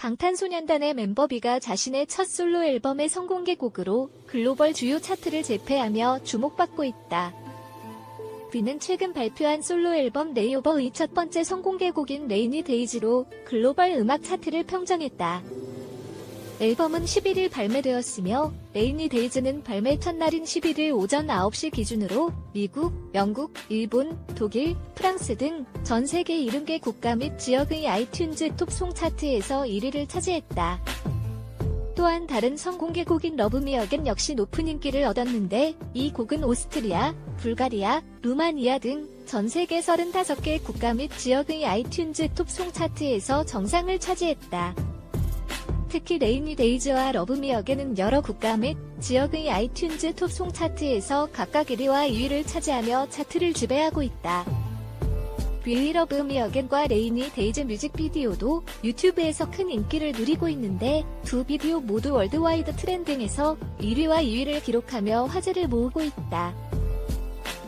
방탄소년단의 멤버 비가 자신의 첫 솔로 앨범의 성공개 곡으로 글로벌 주요 차트를 제패하며 주목받고 있다. 비는 최근 발표한 솔로 앨범 네이버의 첫 번째 성공개 곡인 레이니 데이즈로 글로벌 음악 차트를 평정했다. 앨범은 11일 발매되었으며 레이니 데이즈는 발매 첫날인 11일 오전 9시 기준으로 미국, 영국, 일본, 독일, 프랑스 등 전 세계 70개 국가 및 지역의 아이튠즈 톱송 차트에서 1위를 차지했다. 또한 다른 성공개곡인 러브미 어겐 역시 높은 인기를 얻었는데 이 곡은 오스트리아, 불가리아, 루마니아 등 전 세계 35개 국가 및 지역의 아이튠즈 톱송 차트에서 정상을 차지했다. 특히 레이니 데이즈와 러브미 어겐은 여러 국가 및 지역의 아이튠즈 톱송 차트에서 각각 1위와 2위를 차지하며 차트를 지배하고 있다. 빌리 러브미 어겐과 레이니 데이즈 뮤직비디오도 유튜브에서 큰 인기를 누리고 있는데 두 비디오 모두 월드와이드 트렌딩에서 1위와 2위를 기록하며 화제를 모으고 있다.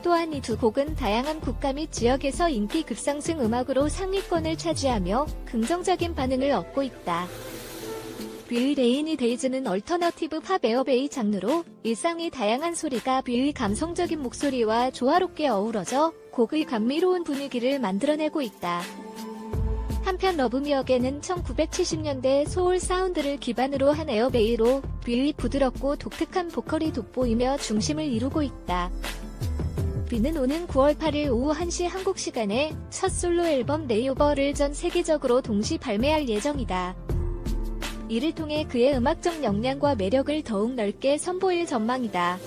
또한 이 두 곡은 다양한 국가 및 지역에서 인기 급상승 음악으로 상위권을 차지하며 긍정적인 반응을 얻고 있다. 빌 레이니 데이즈는 얼터너티브 팝 에어베이 장르로 일상의 다양한 소리가 빌 감성적인 목소리와 조화롭게 어우러져 곡의 감미로운 분위기를 만들어내고 있다. 한편 러브미어게는 1970년대 소울 사운드를 기반으로 한 에어베이로 빌리 부드럽고 독특한 보컬이 돋보이며 중심을 이루고 있다. 비는 오는 9월 8일 오후 1시 한국 시간에 첫 솔로 앨범 레이오버를 전 세계적으로 동시 발매할 예정이다. 이를 통해 그의 음악적 역량과 매력을 더욱 넓게 선보일 전망이다.